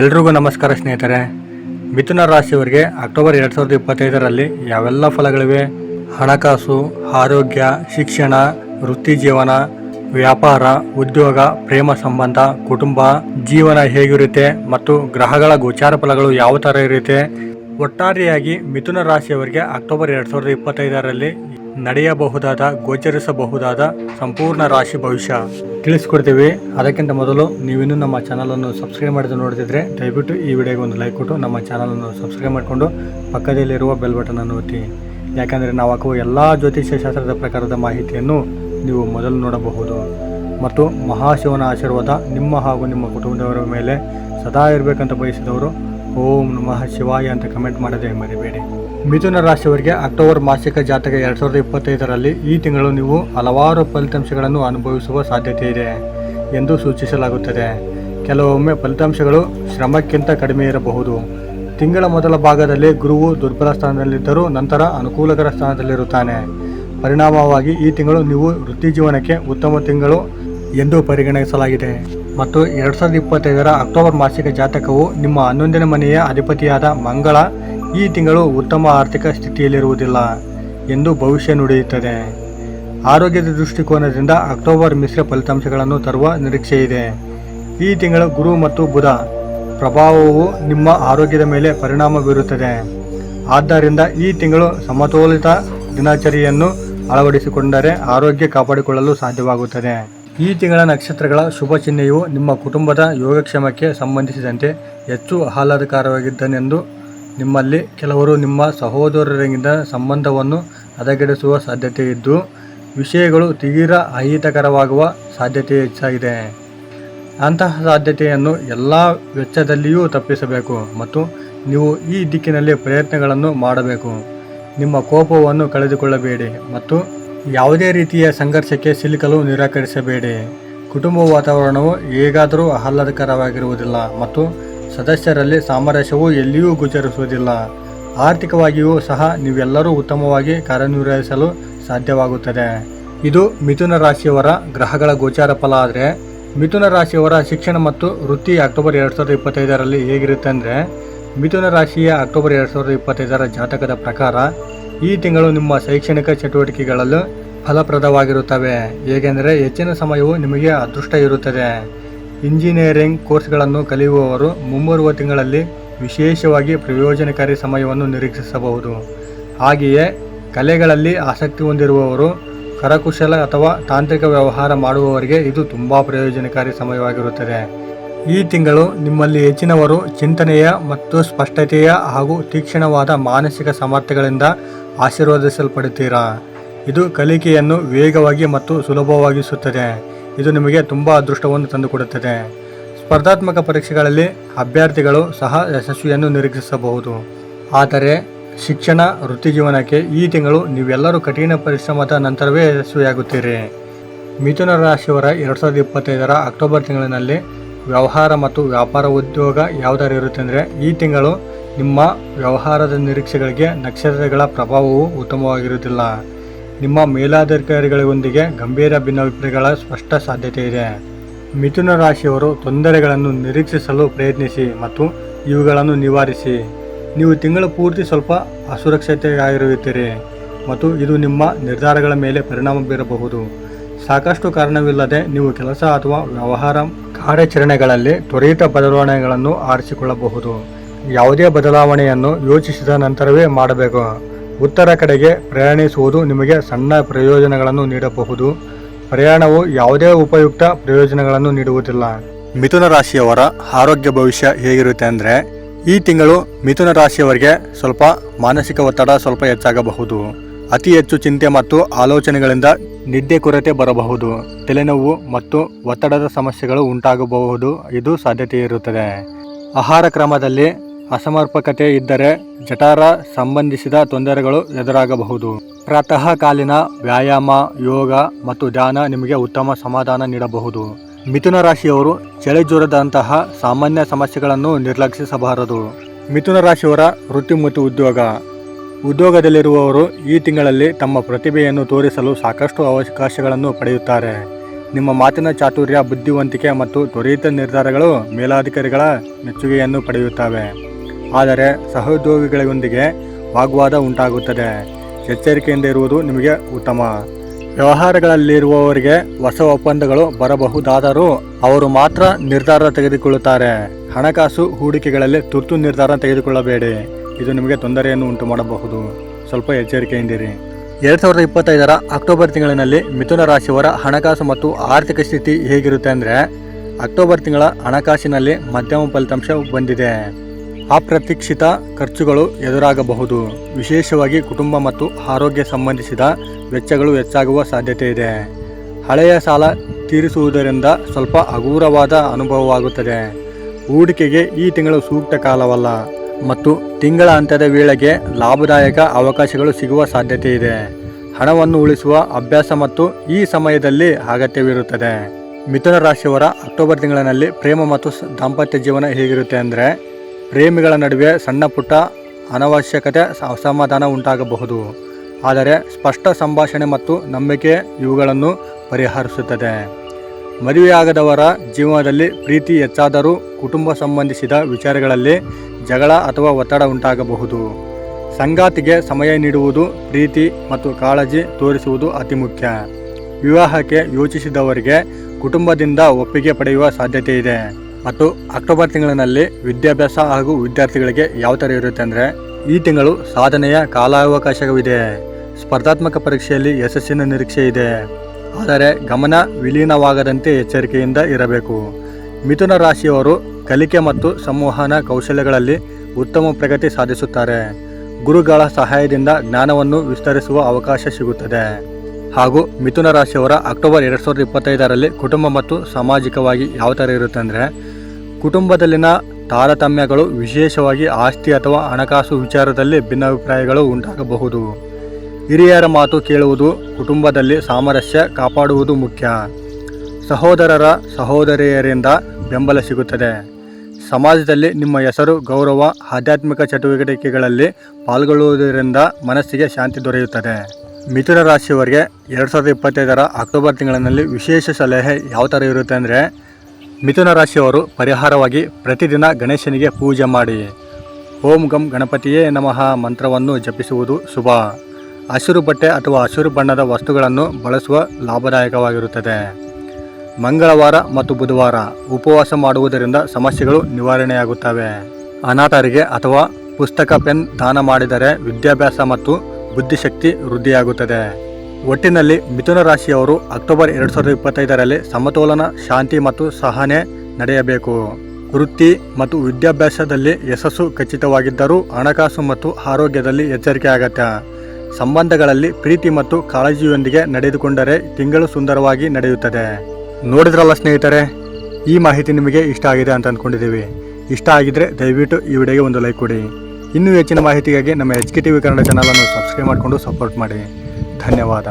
ಎಲ್ರಿಗೂ ನಮಸ್ಕಾರ ಸ್ನೇಹಿತರೆ. ಮಿಥುನ ರಾಶಿಯವರಿಗೆ ಅಕ್ಟೋಬರ್ ಎರಡು ಸಾವಿರದ ಇಪ್ಪತ್ತೈದರಲ್ಲಿ ಯಾವೆಲ್ಲ ಫಲಗಳಿವೆ? ಹಣಕಾಸು, ಆರೋಗ್ಯ, ಶಿಕ್ಷಣ, ವೃತ್ತಿ ಜೀವನ, ವ್ಯಾಪಾರ, ಉದ್ಯೋಗ, ಪ್ರೇಮ ಸಂಬಂಧ, ಕುಟುಂಬ, ಜೀವನ ಹೇಗಿರುತ್ತೆ ಮತ್ತು ಗ್ರಹಗಳ ಗೋಚಾರ ಫಲಗಳು ಯಾವ ಥರ ಇರುತ್ತೆ? ಒಟ್ಟಾರೆಯಾಗಿ ಮಿಥುನ ರಾಶಿಯವರಿಗೆ ಅಕ್ಟೋಬರ್ ಎರಡು ಸಾವಿರದ ಇಪ್ಪತ್ತೈದರಲ್ಲಿ ನಡೆಯಬಹುದಾದ, ಗೋಚರಿಸಬಹುದಾದ ಸಂಪೂರ್ಣ ರಾಶಿ ಭವಿಷ್ಯ ತಿಳಿಸ್ಕೊಡ್ತೀವಿ. ಅದಕ್ಕಿಂತ ಮೊದಲು ನೀವಿನ್ನೂ ನಮ್ಮ ಚಾನಲನ್ನು ಸಬ್ಸ್ಕ್ರೈಬ್ ಮಾಡಿದ ನೋಡ್ತಿದ್ರೆ ದಯವಿಟ್ಟು ಈ ವಿಡಿಯೋಗೆ ಒಂದು ಲೈಕ್ ಕೊಟ್ಟು ನಮ್ಮ ಚಾನಲನ್ನು ಸಬ್ಸ್ಕ್ರೈಬ್ ಮಾಡಿಕೊಂಡು ಪಕ್ಕದಲ್ಲಿರುವ ಬೆಲ್ ಬಟನನ್ನು ಒತ್ತಿ. ಯಾಕಂದರೆ ನಾವು ಹಾಕುವ ಎಲ್ಲ ಜ್ಯೋತಿಷ್ಯ ಶಾಸ್ತ್ರದ ಪ್ರಕಾರದ ಮಾಹಿತಿಯನ್ನು ನೀವು ಮೊದಲು ನೋಡಬಹುದು. ಮತ್ತು ಮಹಾಶಿವನ ಆಶೀರ್ವಾದ ನಿಮ್ಮ ಹಾಗೂ ನಿಮ್ಮ ಕುಟುಂಬದವರ ಮೇಲೆ ಸದಾ ಇರಬೇಕಂತ ಬಯಸಿದವರು ಓಂ ನಮಃ ಶಿವಾಯ ಅಂತ ಕಮೆಂಟ್ ಮಾಡದೆ ಮರಿಬೇಡಿ. ಮಿಥುನ ರಾಶಿಯವರಿಗೆ ಅಕ್ಟೋಬರ್ ಮಾಸಿಕ ಜಾತಕ ಎರಡು ಸಾವಿರದ ಇಪ್ಪತ್ತೈದರಲ್ಲಿ ಈ ತಿಂಗಳು ನೀವು ಹಲವಾರು ಫಲಿತಾಂಶಗಳನ್ನು ಅನುಭವಿಸುವ ಸಾಧ್ಯತೆ ಇದೆ ಎಂದು ಸೂಚಿಸಲಾಗುತ್ತದೆ. ಕೆಲವೊಮ್ಮೆ ಫಲಿತಾಂಶಗಳು ಶ್ರಮಕ್ಕಿಂತ ಕಡಿಮೆ ಇರಬಹುದು. ತಿಂಗಳ ಮೊದಲ ಭಾಗದಲ್ಲಿ ಗುರುವು ದುರ್ಬಲ ಸ್ಥಾನದಲ್ಲಿದ್ದರೂ ನಂತರ ಅನುಕೂಲಕರ ಸ್ಥಾನದಲ್ಲಿರುತ್ತಾನೆ. ಪರಿಣಾಮವಾಗಿ ಈ ತಿಂಗಳು ನೀವು ವೃತ್ತಿ ಜೀವನಕ್ಕೆ ಉತ್ತಮ ತಿಂಗಳು ಎಂದು ಪರಿಗಣಿಸಲಾಗಿದೆ. ಮತ್ತು ಎರಡು ಸಾವಿರದ ಇಪ್ಪತ್ತೈದರ ಅಕ್ಟೋಬರ್ ಮಾಸಿಕ ಜಾತಕವು ನಿಮ್ಮ ಹನ್ನೊಂದನೇ ಮನೆಯ ಅಧಿಪತಿಯಾದ ಮಂಗಳ ಈ ತಿಂಗಳು ಉತ್ತಮ ಆರ್ಥಿಕ ಸ್ಥಿತಿಯಲ್ಲಿರುವುದಿಲ್ಲ ಎಂದು ಭವಿಷ್ಯ ನುಡಿಯುತ್ತದೆ. ಆರೋಗ್ಯದ ದೃಷ್ಟಿಕೋನದಿಂದ ಅಕ್ಟೋಬರ್ ಮಿಶ್ರ ಫಲಿತಾಂಶಗಳನ್ನು ತರುವ ನಿರೀಕ್ಷೆ ಇದೆ. ಈ ತಿಂಗಳು ಗುರು ಮತ್ತು ಬುಧ ಪ್ರಭಾವವು ನಿಮ್ಮ ಆರೋಗ್ಯದ ಮೇಲೆ ಪರಿಣಾಮ ಬೀರುತ್ತದೆ. ಆದ್ದರಿಂದ ಈ ತಿಂಗಳು ಸಮತೋಲಿತ ದಿನಚರಿಯನ್ನು ಅಳವಡಿಸಿಕೊಂಡರೆ ಆರೋಗ್ಯ ಕಾಪಾಡಿಕೊಳ್ಳಲು ಸಾಧ್ಯವಾಗುತ್ತದೆ. ಈ ತಿಂಗಳ ನಕ್ಷತ್ರಗಳ ಶುಭ ಚಿಹ್ನೆಯು ನಿಮ್ಮ ಕುಟುಂಬದ ಯೋಗಕ್ಷೇಮಕ್ಕೆ ಸಂಬಂಧಿಸಿದಂತೆ ಹೆಚ್ಚು ಆಹ್ಲಾದಕರವಾಗಿದ್ದನೆಂದು ನಿಮ್ಮಲ್ಲಿ ಕೆಲವರು ನಿಮ್ಮ ಸಹೋದರರಿಂದ ಸಂಬಂಧವನ್ನು ಹದಗೆಡಿಸುವ ಸಾಧ್ಯತೆ ಇದ್ದು, ವಿಷಯಗಳು ತೀರಾ ಅಹಿತಕರವಾಗುವ ಸಾಧ್ಯತೆ ಹೆಚ್ಚಾಗಿದೆ. ಅಂತಹ ಸಾಧ್ಯತೆಯನ್ನು ಎಲ್ಲ ವೆಚ್ಚದಲ್ಲಿಯೂ ತಪ್ಪಿಸಬೇಕು ಮತ್ತು ನೀವು ಈ ದಿಕ್ಕಿನಲ್ಲಿ ಪ್ರಯತ್ನಗಳನ್ನು ಮಾಡಬೇಕು. ನಿಮ್ಮ ಕೋಪವನ್ನು ಕಳೆದುಕೊಳ್ಳಬೇಡಿ ಮತ್ತು ಯಾವುದೇ ರೀತಿಯ ಸಂಘರ್ಷಕ್ಕೆ ಸಿಲುಕಲು ನಿರಾಕರಿಸಬೇಡಿ. ಕುಟುಂಬ ವಾತಾವರಣವು ಹೇಗಾದರೂ ಆಹ್ಲಾದಕರವಾಗಿರುವುದಿಲ್ಲ ಮತ್ತು ಸದಸ್ಯರಲ್ಲಿ ಸಾಮರಸ್ಯವು ಎಲ್ಲಿಯೂ ಗೋಚರಿಸುವುದಿಲ್ಲ. ಆರ್ಥಿಕವಾಗಿಯೂ ಸಹ ನೀವೆಲ್ಲರೂ ಉತ್ತಮವಾಗಿ ಕಾರ್ಯನಿರ್ವಹಿಸಲು ಸಾಧ್ಯವಾಗುತ್ತದೆ. ಇದು ಮಿಥುನ ರಾಶಿಯವರ ಗ್ರಹಗಳ ಗೋಚಾರ ಫಲ ಆದರೆ, ಮಿಥುನ ರಾಶಿಯವರ ಶಿಕ್ಷಣ ಮತ್ತು ವೃತ್ತಿ ಅಕ್ಟೋಬರ್ ಎರಡು ಸಾವಿರದ ಇಪ್ಪತ್ತೈದರಲ್ಲಿ ಹೇಗಿರುತ್ತೆ ಅಂದರೆ, ಮಿಥುನ ರಾಶಿಯ ಅಕ್ಟೋಬರ್ ಎರಡು ಸಾವಿರದ ಇಪ್ಪತ್ತೈದರ ಜಾತಕದ ಪ್ರಕಾರ ಈ ತಿಂಗಳು ನಿಮ್ಮ ಶೈಕ್ಷಣಿಕ ಚಟುವಟಿಕೆಗಳಲ್ಲೂ ಫಲಪ್ರದವಾಗಿರುತ್ತವೆ. ಏಕೆಂದರೆ ಹೆಚ್ಚಿನ ಸಮಯವು ನಿಮಗೆ ಅದೃಷ್ಟ ಇರುತ್ತದೆ. ಇಂಜಿನಿಯರಿಂಗ್ ಕೋರ್ಸ್ಗಳನ್ನು ಕಲಿಯುವವರು ಮುಂಬರುವ ತಿಂಗಳಲ್ಲಿ ವಿಶೇಷವಾಗಿ ಪ್ರಯೋಜನಕಾರಿ ಸಮಯವನ್ನು ನಿರೀಕ್ಷಿಸಬಹುದು. ಹಾಗೆಯೇ ಕಲೆಗಳಲ್ಲಿ ಆಸಕ್ತಿ ಹೊಂದಿರುವವರು ಕರಕುಶಲ ಅಥವಾ ತಾಂತ್ರಿಕ ವ್ಯವಹಾರ ಮಾಡುವವರಿಗೆ ಇದು ತುಂಬ ಪ್ರಯೋಜನಕಾರಿ ಸಮಯವಾಗಿರುತ್ತದೆ. ಈ ತಿಂಗಳು ನಿಮ್ಮಲ್ಲಿ ಹೆಚ್ಚಿನವರು ಚಿಂತನೆಯ ಮತ್ತು ಸ್ಪಷ್ಟತೆಯ ಹಾಗೂ ತೀಕ್ಷ್ಣವಾದ ಮಾನಸಿಕ ಸಾಮರ್ಥ್ಯಗಳಿಂದ ಆಶೀರ್ವದಿಸಲ್ಪಡುತ್ತೀರಾ? ಇದು ಕಲಿಕೆಯನ್ನು ವೇಗವಾಗಿ ಮತ್ತು ಸುಲಭವಾಗಿಸುತ್ತದೆ. ಇದು ನಿಮಗೆ ತುಂಬ ಅದೃಷ್ಟವನ್ನು ತಂದುಕೊಡುತ್ತದೆ. ಸ್ಪರ್ಧಾತ್ಮಕ ಪರೀಕ್ಷೆಗಳಲ್ಲಿ ಅಭ್ಯರ್ಥಿಗಳು ಸಹ ಯಶಸ್ವಿಯನ್ನು ನಿರೀಕ್ಷಿಸಬಹುದು. ಆದರೆ ಶಿಕ್ಷಣ ವೃತ್ತಿ ಜೀವನಕ್ಕೆ ಈ ತಿಂಗಳು ನೀವೆಲ್ಲರೂ ಕಠಿಣ ಪರಿಶ್ರಮದ ನಂತರವೇ ಯಶಸ್ವಿಯಾಗುತ್ತೀರಿ. ಮಿಥುನ ರಾಶಿಯವರ ಎರಡು ಸಾವಿರದ ಇಪ್ಪತ್ತೈದರ ಅಕ್ಟೋಬರ್ ತಿಂಗಳಿನಲ್ಲಿ ವ್ಯವಹಾರ ಮತ್ತು ವ್ಯಾಪಾರ ಉದ್ಯೋಗ ಯಾವುದಾರು ಇರುತ್ತೆ ಅಂದರೆ ಈ ತಿಂಗಳು ನಿಮ್ಮ ವ್ಯವಹಾರದ ನಿರೀಕ್ಷೆಗಳಿಗೆ ನಕ್ಷತ್ರಗಳ ಪ್ರಭಾವವು ಉತ್ತಮವಾಗಿರುವುದಿಲ್ಲ. ನಿಮ್ಮ ಮೇಲಾಧಿಕಾರಿಗಳೊಂದಿಗೆ ಗಂಭೀರ ಭಿನ್ನಾಭಿಪ್ರಾಯಗಳ ಸ್ಪಷ್ಟ ಸಾಧ್ಯತೆ ಇದೆ. ಮಿಥುನ ರಾಶಿಯವರು ತೊಂದರೆಗಳನ್ನು ನಿರೀಕ್ಷಿಸಲು ಪ್ರಯತ್ನಿಸಿ ಮತ್ತು ಇವುಗಳನ್ನು ನಿವಾರಿಸಿ. ನೀವು ತಿಂಗಳ ಪೂರ್ತಿ ಸ್ವಲ್ಪ ಅಸುರಕ್ಷತೆಯಾಗಿರುತ್ತೀರಿ ಮತ್ತು ಇದು ನಿಮ್ಮ ನಿರ್ಧಾರಗಳ ಮೇಲೆ ಪರಿಣಾಮ ಬೀರಬಹುದು. ಸಾಕಷ್ಟು ಕಾರಣವಿಲ್ಲದೆ ನೀವು ಕೆಲಸ ಅಥವಾ ವ್ಯವಹಾರ ಕಾರ್ಯಾಚರಣೆಗಳಲ್ಲಿ ತ್ವರಿತ ಬದಲಾವಣೆಗಳನ್ನು ಆರಿಸಿಕೊಳ್ಳಬಹುದು. ಯಾವುದೇ ಬದಲಾವಣೆಯನ್ನು ಯೋಚಿಸಿದ ನಂತರವೇ ಮಾಡಬೇಕು. ಉತ್ತರ ಕಡೆಗೆ ಪ್ರಯಾಣಿಸುವುದು ನಿಮಗೆ ಸಣ್ಣ ಪ್ರಯೋಜನಗಳನ್ನು ನೀಡಬಹುದು. ಪ್ರಯಾಣವು ಯಾವುದೇ ಉಪಯುಕ್ತ ಪ್ರಯೋಜನಗಳನ್ನು ನೀಡುವುದಿಲ್ಲ. ಮಿಥುನ ರಾಶಿಯವರ ಆರೋಗ್ಯ ಭವಿಷ್ಯ ಹೇಗಿರುತ್ತೆ ಅಂದರೆ, ಈ ತಿಂಗಳು ಮಿಥುನ ರಾಶಿಯವರಿಗೆ ಸ್ವಲ್ಪ ಮಾನಸಿಕ ಒತ್ತಡ ಸ್ವಲ್ಪ ಹೆಚ್ಚಾಗಬಹುದು. ಅತಿ ಹೆಚ್ಚು ಚಿಂತೆ ಮತ್ತು ಆಲೋಚನೆಗಳಿಂದ ನಿದ್ದೆ ಕೊರತೆ ಬರಬಹುದು. ತಲೆನೋವು ಮತ್ತು ಒತ್ತಡದ ಸಮಸ್ಯೆಗಳು ಉಂಟಾಗಬಹುದು. ಇದು ಸಾಧ್ಯತೆ ಇರುತ್ತದೆ ಆಹಾರ ಕ್ರಮದಲ್ಲಿ ಅಸಮರ್ಪಕತೆ ಇದ್ದರೆ ಜಠರ ಸಂಬಂಧಿಸಿದ ತೊಂದರೆಗಳು ಎದುರಾಗಬಹುದು. ಪ್ರಾತಃ ಕಾಲಿನ ವ್ಯಾಯಾಮ, ಯೋಗ ಮತ್ತು ಧ್ಯಾನ ನಿಮಗೆ ಉತ್ತಮ ಸಮಾಧಾನ ನೀಡಬಹುದು. ಮಿಥುನ ರಾಶಿಯವರು ಚಳಿಜ್ವರದಂತಹ ಸಾಮಾನ್ಯ ಸಮಸ್ಯೆಗಳನ್ನು ನಿರ್ಲಕ್ಷಿಸಬಾರದು. ಮಿಥುನ ರಾಶಿಯವರ ವೃತ್ತಿ ಮತ್ತು ಉದ್ಯೋಗ. ಉದ್ಯೋಗದಲ್ಲಿರುವವರು ಈ ತಿಂಗಳಲ್ಲಿ ತಮ್ಮ ಪ್ರತಿಭೆಯನ್ನು ತೋರಿಸಲು ಸಾಕಷ್ಟು ಅವಕಾಶಗಳನ್ನು ಪಡೆಯುತ್ತಾರೆ. ನಿಮ್ಮ ಮಾತಿನ ಚಾತುರ್ಯ, ಬುದ್ಧಿವಂತಿಕೆ ಮತ್ತು ತ್ವರಿತ ನಿರ್ಧಾರಗಳು ಮೇಲಾಧಿಕಾರಿಗಳ ಮೆಚ್ಚುಗೆಯನ್ನು ಪಡೆಯುತ್ತವೆ. ಆದರೆ ಸಹೋದ್ಯೋಗಿಗಳೊಂದಿಗೆ ವಾಗ್ವಾದ ಉಂಟಾಗುತ್ತದೆ. ಎಚ್ಚರಿಕೆಯಿಂದ ಇರುವುದು ನಿಮಗೆ ಉತ್ತಮ. ವ್ಯವಹಾರಗಳಲ್ಲಿರುವವರಿಗೆ ಹೊಸ ಒಪ್ಪಂದಗಳು ಬರಬಹುದಾದರೂ ಅವರು ಮಾತ್ರ ನಿರ್ಧಾರ ತೆಗೆದುಕೊಳ್ಳುತ್ತಾರೆ. ಹಣಕಾಸು ಹೂಡಿಕೆಗಳಲ್ಲಿ ತುರ್ತು ನಿರ್ಧಾರ ತೆಗೆದುಕೊಳ್ಳಬೇಡಿ. ಇದು ನಿಮಗೆ ತೊಂದರೆಯನ್ನು ಉಂಟು ಮಾಡಬಹುದು ಸ್ವಲ್ಪ ಎಚ್ಚರಿಕೆಯಿಂದಿರಿ. ಎರಡು ಸಾವಿರದ ಇಪ್ಪತ್ತೈದರ ಅಕ್ಟೋಬರ್ ತಿಂಗಳಿನಲ್ಲಿ ಮಿಥುನ ರಾಶಿಯವರ ಹಣಕಾಸು ಮತ್ತು ಆರ್ಥಿಕ ಸ್ಥಿತಿ ಹೇಗಿರುತ್ತೆ ಅಂದರೆ, ಅಕ್ಟೋಬರ್ ತಿಂಗಳ ಹಣಕಾಸಿನಲ್ಲಿ ಮಧ್ಯಮ ಫಲಿತಾಂಶ ಬಂದಿದೆ. ಅಪ್ರತೀಕ್ಷಿತ ಖರ್ಚುಗಳು ಎದುರಾಗಬಹುದು. ವಿಶೇಷವಾಗಿ ಕುಟುಂಬ ಮತ್ತು ಆರೋಗ್ಯ ಸಂಬಂಧಿಸಿದ ವೆಚ್ಚಗಳು ಹೆಚ್ಚಾಗುವ ಸಾಧ್ಯತೆ ಇದೆ. ಹಳೆಯ ಸಾಲ ತೀರಿಸುವುದರಿಂದ ಸ್ವಲ್ಪ ಹಗುರವಾದ ಅನುಭವವಾಗುತ್ತದೆ. ಹೂಡಿಕೆಗೆ ಈ ತಿಂಗಳು ಸೂಕ್ತ ಕಾಲವಲ್ಲ ಮತ್ತು ತಿಂಗಳ ಅಂತ್ಯದ ವೇಳೆಗೆ ಲಾಭದಾಯಕ ಅವಕಾಶಗಳು ಸಿಗುವ ಸಾಧ್ಯತೆ ಇದೆ. ಹಣವನ್ನು ಉಳಿಸುವ ಅಭ್ಯಾಸ ಮತ್ತು ಈ ಸಮಯದಲ್ಲಿ ಅಗತ್ಯವಿರುತ್ತದೆ. ಮಿಥುನ ರಾಶಿಯವರ ಅಕ್ಟೋಬರ್ ತಿಂಗಳಿನಲ್ಲಿ ಪ್ರೇಮ ಮತ್ತು ದಾಂಪತ್ಯ ಜೀವನ ಹೇಗಿರುತ್ತೆ ಅಂದರೆ ಪ್ರೇಮಿಗಳ ನಡುವೆ ಸಣ್ಣ ಪುಟ್ಟ ಅನವಶ್ಯಕತೆ ಅಸಮಾಧಾನ ಉಂಟಾಗಬಹುದು. ಆದರೆ ಸ್ಪಷ್ಟ ಸಂಭಾಷಣೆ ಮತ್ತು ನಂಬಿಕೆ ಇವುಗಳನ್ನು ಪರಿಹರಿಸುತ್ತದೆ. ಮದುವೆಯಾಗದವರ ಜೀವನದಲ್ಲಿ ಪ್ರೀತಿ ಹೆಚ್ಚಾದರೂ ಕುಟುಂಬ ಸಂಬಂಧಿಸಿದ ವಿಚಾರಗಳಲ್ಲಿ ಜಗಳ ಅಥವಾ ಒತ್ತಡ ಉಂಟಾಗಬಹುದು. ಸಂಗಾತಿಗೆ ಸಮಯ ನೀಡುವುದು ಪ್ರೀತಿ ಮತ್ತು ಕಾಳಜಿ ತೋರಿಸುವುದು ಅತಿ ಮುಖ್ಯ. ವಿವಾಹಕ್ಕೆ ಯೋಚಿಸಿದವರಿಗೆ ಕುಟುಂಬದಿಂದ ಒಪ್ಪಿಗೆ ಪಡೆಯುವ ಸಾಧ್ಯತೆ ಇದೆ. ಮತ್ತು ಅಕ್ಟೋಬರ್ ತಿಂಗಳಿನಲ್ಲಿ ವಿದ್ಯಾಭ್ಯಾಸ ಹಾಗೂ ವಿದ್ಯಾರ್ಥಿಗಳಿಗೆ ಯಾವ ಥರ ಇರುತ್ತೆ ಅಂದರೆ ಈ ತಿಂಗಳು ಸಾಧನೆಯ ಕಾಲಾವಕಾಶವಿದೆ. ಸ್ಪರ್ಧಾತ್ಮಕ ಪರೀಕ್ಷೆಯಲ್ಲಿ ಯಶಸ್ಸಿನ ನಿರೀಕ್ಷೆ ಇದೆ. ಆದರೆ ಗಮನ ವಿಲೀನವಾಗದಂತೆ ಎಚ್ಚರಿಕೆಯಿಂದ ಇರಬೇಕು. ಮಿಥುನ ರಾಶಿಯವರು ಕಲಿಕೆ ಮತ್ತು ಸಂವಹನ ಕೌಶಲ್ಯಗಳಲ್ಲಿ ಉತ್ತಮ ಪ್ರಗತಿ ಸಾಧಿಸುತ್ತಾರೆ. ಗುರುಗಳ ಸಹಾಯದಿಂದ ಜ್ಞಾನವನ್ನು ವಿಸ್ತರಿಸುವ ಅವಕಾಶ ಸಿಗುತ್ತದೆ. ಹಾಗೂ ಮಿಥುನ ರಾಶಿಯವರ ಅಕ್ಟೋಬರ್ ಎರಡು ಸಾವಿರದ ಇಪ್ಪತ್ತೈದರಲ್ಲಿ ಕುಟುಂಬ ಮತ್ತು ಸಾಮಾಜಿಕವಾಗಿ ಯಾವ ಥರ ಇರುತ್ತೆ ಅಂದರೆ ಕುಟುಂಬದಲ್ಲಿನ ತಾರತಮ್ಯಗಳು ವಿಶೇಷವಾಗಿ ಆಸ್ತಿ ಅಥವಾ ಹಣಕಾಸು ವಿಚಾರದಲ್ಲಿ ಭಿನ್ನಾಭಿಪ್ರಾಯಗಳು ಉಂಟಾಗಬಹುದು. ಹಿರಿಯರ ಮಾತು ಕೇಳುವುದು ಕುಟುಂಬದಲ್ಲಿ ಸಾಮರಸ್ಯ ಕಾಪಾಡುವುದು ಮುಖ್ಯ. ಸಹೋದರರ ಸಹೋದರಿಯರಿಂದ ಬೆಂಬಲ ಸಿಗುತ್ತದೆ. ಸಮಾಜದಲ್ಲಿ ನಿಮ್ಮ ಹೆಸರು, ಗೌರವ, ಆಧ್ಯಾತ್ಮಿಕ ಚಟುವಟಿಕೆಗಳಲ್ಲಿ ಪಾಲ್ಗೊಳ್ಳುವುದರಿಂದ ಮನಸ್ಸಿಗೆ ಶಾಂತಿ ದೊರೆಯುತ್ತದೆ. ಮಿಥುನ ರಾಶಿಯವರಿಗೆ ಎರಡು ಸಾವಿರದ ಇಪ್ಪತ್ತೈದರ ಅಕ್ಟೋಬರ್ ತಿಂಗಳಿನಲ್ಲಿ ವಿಶೇಷ ಸಲಹೆ ಯಾವ ಥರ ಇರುತ್ತೆ ಅಂದರೆ ಮಿಥುನ ರಾಶಿಯವರು ಪರಿಹಾರವಾಗಿ ಪ್ರತಿದಿನ ಗಣೇಶನಿಗೆ ಪೂಜೆ ಮಾಡಿ. ಓಂ ಗಂ ಗಣಪತಿಯೇ ನಮಃ ಮಂತ್ರವನ್ನು ಜಪಿಸುವುದು ಶುಭ. ಹಸಿರು ಬಟ್ಟೆ ಅಥವಾ ಹಸಿರು ಬಣ್ಣದ ವಸ್ತುಗಳನ್ನು ಬಳಸುವ ಲಾಭದಾಯಕವಾಗಿರುತ್ತದೆ. ಮಂಗಳವಾರ ಮತ್ತು ಬುಧವಾರ ಉಪವಾಸ ಮಾಡುವುದರಿಂದ ಸಮಸ್ಯೆಗಳು ನಿವಾರಣೆಯಾಗುತ್ತವೆ. ಅನಾಥರಿಗೆ ಅಥವಾ ಪುಸ್ತಕ, ಪೆನ್ ದಾನ ಮಾಡಿದರೆ ವಿದ್ಯಾಭ್ಯಾಸ ಮತ್ತು ಬುದ್ಧಿಶಕ್ತಿ ವೃದ್ಧಿಯಾಗುತ್ತದೆ. ಒಟ್ಟಿನಲ್ಲಿ ಮಿಥುನ ರಾಶಿಯವರು ಅಕ್ಟೋಬರ್ ಎರಡು ಸಾವಿರದ ಇಪ್ಪತ್ತೈದರಲ್ಲಿ ಸಮತೋಲನ, ಶಾಂತಿ ಮತ್ತು ಸಹನೆ ನಡೆಯಬೇಕು. ವೃತ್ತಿ ಮತ್ತು ವಿದ್ಯಾಭ್ಯಾಸದಲ್ಲಿ ಯಶಸ್ಸು ಖಚಿತವಾಗಿದ್ದರೂ ಹಣಕಾಸು ಮತ್ತು ಆರೋಗ್ಯದಲ್ಲಿ ಎಚ್ಚರಿಕೆ ಅಗತ್ಯ. ಸಂಬಂಧಗಳಲ್ಲಿ ಪ್ರೀತಿ ಮತ್ತು ಕಾಳಜಿಯೊಂದಿಗೆ ನಡೆದುಕೊಂಡರೆ ತಿಂಗಳು ಸುಂದರವಾಗಿ ನಡೆಯುತ್ತದೆ. ನೋಡಿದ್ರಲ್ಲ ಸ್ನೇಹಿತರೆ, ಈ ಮಾಹಿತಿ ನಿಮಗೆ ಇಷ್ಟ ಆಗಿದೆ ಅಂತ ಅಂದ್ಕೊಂಡಿದ್ದೀವಿ ಇಷ್ಟ ಆಗಿದ್ರೆ ದಯವಿಟ್ಟು ಈ ವಿಡಿಯೋಗೆ ಒಂದು ಲೈಕ್ ಕೊಡಿ. ಇನ್ನೂ ಹೆಚ್ಚಿನ ಮಾಹಿತಿಗಾಗಿ ನಮ್ಮ H K T V Kannada ಚಾನಲನ್ನು ಸಬ್ಸ್ಕ್ರೈಬ್ ಮಾಡಿಕೊಂಡು ಸಪೋರ್ಟ್ ಮಾಡಿ. ಧನ್ಯವಾದ.